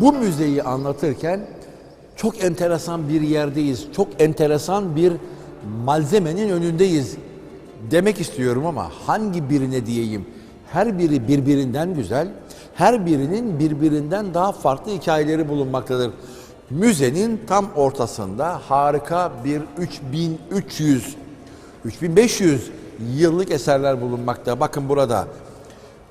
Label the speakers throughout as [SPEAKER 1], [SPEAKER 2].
[SPEAKER 1] bu müzeyi anlatırken çok enteresan bir yerdeyiz. Çok enteresan bir malzemenin önündeyiz demek istiyorum ama hangi birine diyeyim? Her biri birbirinden güzel, her birinin birbirinden daha farklı hikayeleri bulunmaktadır. Müzenin tam ortasında harika bir 3300 3500 yıllık eserler bulunmakta. Bakın burada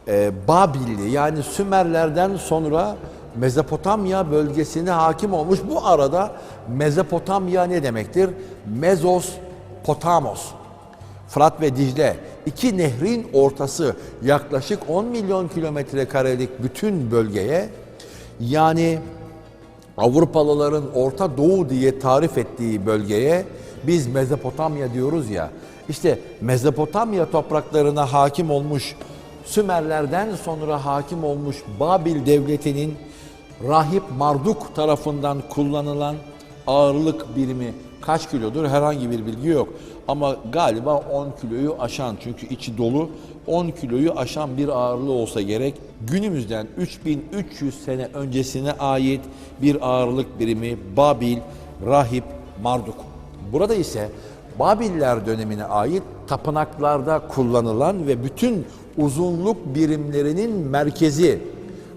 [SPEAKER 1] e, Babilli yani Sümerlerden sonra Mezopotamya bölgesine hakim olmuş. Bu arada Mezopotamya ne demektir? Mezos, Potamos. Fırat ve Dicle iki nehrin ortası yaklaşık 10 milyon kilometre karelik bütün bölgeye yani Avrupalıların Orta Doğu diye tarif ettiği bölgeye biz Mezopotamya diyoruz ya. İşte Mezopotamya topraklarına hakim olmuş Sümerlerden sonra hakim olmuş Babil devletinin rahip Marduk tarafından kullanılan ağırlık birimi kaç kilodur herhangi bir bilgi yok. Ama galiba 10 kiloyu aşan çünkü içi dolu 10 kiloyu aşan bir ağırlığı olsa gerek. Günümüzden 3300 sene öncesine ait bir ağırlık birimi Babil Rahip Marduk. Burada ise Babiller dönemine ait tapınaklarda kullanılan ve bütün uzunluk birimlerinin merkezi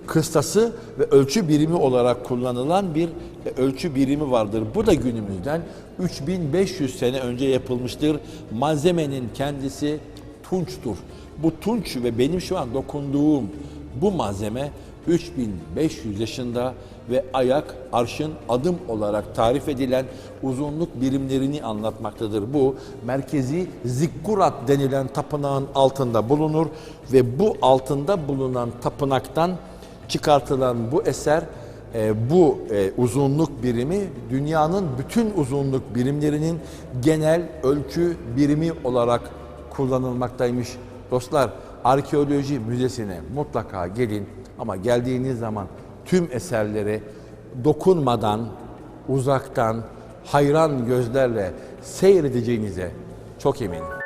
[SPEAKER 1] kıstası ve ölçü birimi olarak kullanılan bir e, ölçü birimi vardır. Bu da günümüzden 3500 sene önce yapılmıştır. Malzemenin kendisi tunçtur. Bu tunç ve benim şu an dokunduğum bu malzeme 3500 yaşında ve ayak, arşın adım olarak tarif edilen uzunluk birimlerini anlatmaktadır. Bu merkezi zikkurat denilen tapınağın altında bulunur ve bu altında bulunan tapınaktan çıkartılan bu eser e, bu e, uzunluk birimi dünyanın bütün uzunluk birimlerinin genel ölçü birimi olarak kullanılmaktaymış. Dostlar arkeoloji müzesine mutlaka gelin ama geldiğiniz zaman tüm eserleri dokunmadan, uzaktan, hayran gözlerle seyredeceğinize çok eminim.